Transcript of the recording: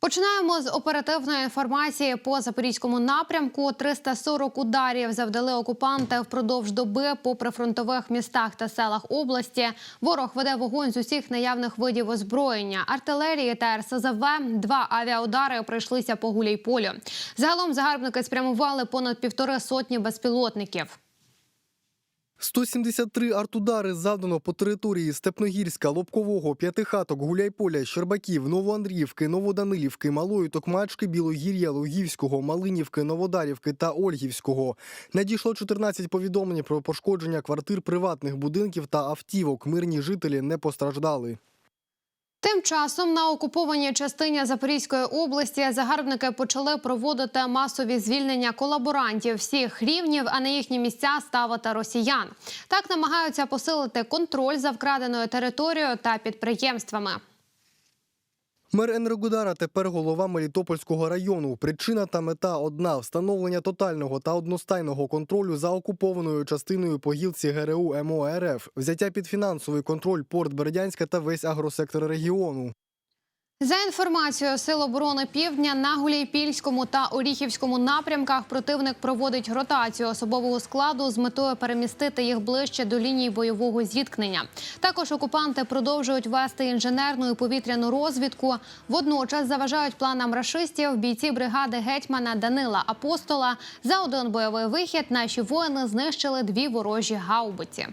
Починаємо з оперативної інформації по запорізькому напрямку. 340 ударів завдали окупанти впродовж доби по прифронтових містах та селах області. Ворог веде вогонь з усіх наявних видів озброєння, артилерії та РСЗВ. Два авіаудари пройшлися по гуляйполю. Загалом загарбники спрямували понад півтори сотні безпілотників. 173 артудари завдано по території Степногірська, Лобкового, П'ятихаток, Гуляйполя, Щербаків, Новоандріївки, Новоданилівки, Малої Токмачки, Білогір'я, Логівського, Малинівки, Новодарівки та Ольгівського. Надійшло 14 повідомлень про пошкодження квартир приватних будинків та автівок. Мирні жителі не постраждали. Тим часом на окупованій частині Запорізької області загарбники почали проводити масові звільнення колаборантів всіх рівнів, а на їхні місця ставити росіян. Так намагаються посилити контроль за вкраденою територією та підприємствами. Мер Енергодара тепер голова Мелітопольського району. Причина та мета одна встановлення тотального та одностайного контролю за окупованою частиною по гілці ГРУ МО РФ, взяття під фінансовий контроль порт Бердянська та весь агросектор регіону. За інформацією Сил оборони Півдня на Гуляйпільському та Оріхівському напрямках противник проводить ротацію особового складу з метою перемістити їх ближче до лінії бойового зіткнення. Також окупанти продовжують вести інженерну і повітряну розвідку. Водночас заважають планам рашистів бійці бригади гетьмана Данила Апостола. За один бойовий вихід наші воїни знищили дві ворожі гаубиці.